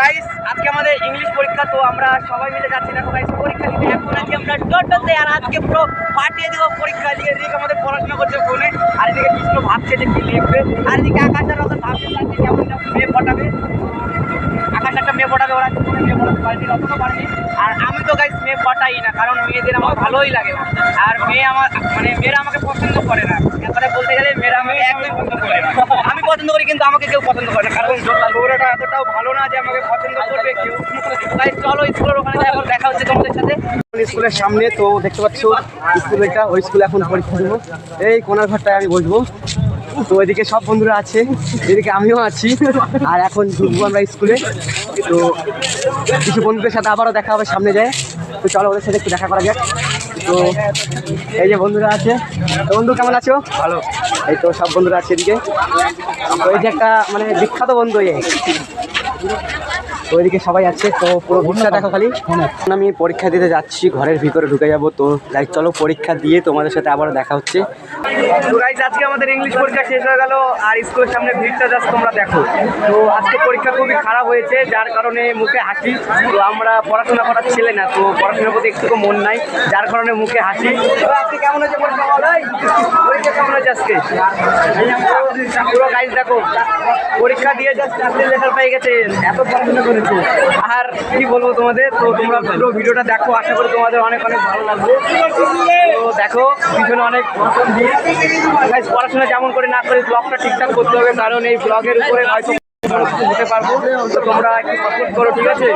Guys আজকে আমাদের English পরীক্ষা, তো আমরা সবাই মিলে যাচ্ছি। দেখো গাইস পরীক্ষা দিতে এখন আজকে আমরা টোটোতে আর আজকে পুরো পাঠিয়ে দিব পরীক্ষা। দিয়ে এদিকে আমাদের পড়াশোনা করছে ফোনে আর এদিকে কৃষ্ণ ভাবছে যে কি লিখবে। আর এদিকে আকাশের রকম ভাবছে যে কেমন মেয়ে পটাবে। আকাশ একটা মেয়ে পটাবে, ওরা মেয়ে পটাতে পারেনি অতটা পারেনি আর আমি তো গাইস মেয়ে পটাই না, কারণ মেয়েদের আমার ভালোই লাগে না। আর মেয়ে আমার মানে মেয়েরা আমাকে পছন্দ করে না একবারে বলতে গেলে মেয়েরা আমাকে একদমই পছন্দ করে না আমি পছন্দ করি কিন্তু আমাকে কেউ পছন্দ করে না কারণ দৌড়াটা এতটাও ভালো না যে আমাকে পছন্দ করবে কেউ তাই চলো স্কুলের ওখানে এখন দেখা হচ্ছে তোমাদের সাথে। স্কুলের সামনে তো দেখতে পাচ্ছ স্কুলটা ওই স্কুলে এখন পরীক্ষা দেবো এই কোনার ঘরটায় আমি বসবো। তো এদিকে সব বন্ধুরা আছে এদিকে আমিও আছি। আর এখন ঢুকবো আমরা স্কুলে। তো কিছু বন্ধুদের সাথে আবারও দেখা হবে সামনে যায়। তো চলো ওদের সাথে একটু দেখা করা যাক। তো এই যে বন্ধুরা আছে। বন্ধু কেমন আছো? ভালো। এই তো সব বন্ধুরা আছে এদিকে। তো এই যে একটা মানে বিখ্যাত বন্ধু এ। তো ওইদিকে সবাই আছে তো পুরো ভিড়টা দেখো খালি। আমি পরীক্ষা দিতে যাচ্ছি ঘরের ভিতরে ঢুকে যাব তো যাই চলো পরীক্ষা দিয়ে তোমাদের সাথে আবারও দেখা হচ্ছে। আজকে আমাদের ইংলিশ পরীক্ষা শেষ হয়ে গেল আর স্কুলের সামনে ভিড়টা জাস্ট তোমরা দেখো। তো আজকে পরীক্ষা খুবই খারাপ হয়েছে যার কারণে মুখে হাসি। তো আমরা পড়াশোনা করার ছেলে না তো পড়াশোনার প্রতি একটুকু মন নাই যার কারণে মুখে হাসি। আজকে কেমন হয়েছে পরীক্ষা পরীক্ষা কেমন হয়েছে আজকে? পুরো গাইজ দেখো পরীক্ষা দিয়ে জাস্ট লেটার পেয়ে গেছে এত পড়াশোনা করেছ আর কি বলব তোমাদের? তো তোমরা পুরো ভিডিওটা দেখো, আশা করি তোমাদের অনেক অনেক ভালো লাগবে। তো দেখো, পিছনে অনেক পড়াশোনা যেমন করে না করে ব্লগটা ঠিকঠাক করতে হবে, কারণ এই ব্লগের উপরে হয়তো হতে পারব। তোমরা একটু সাপোর্ট করো, ঠিক আছে?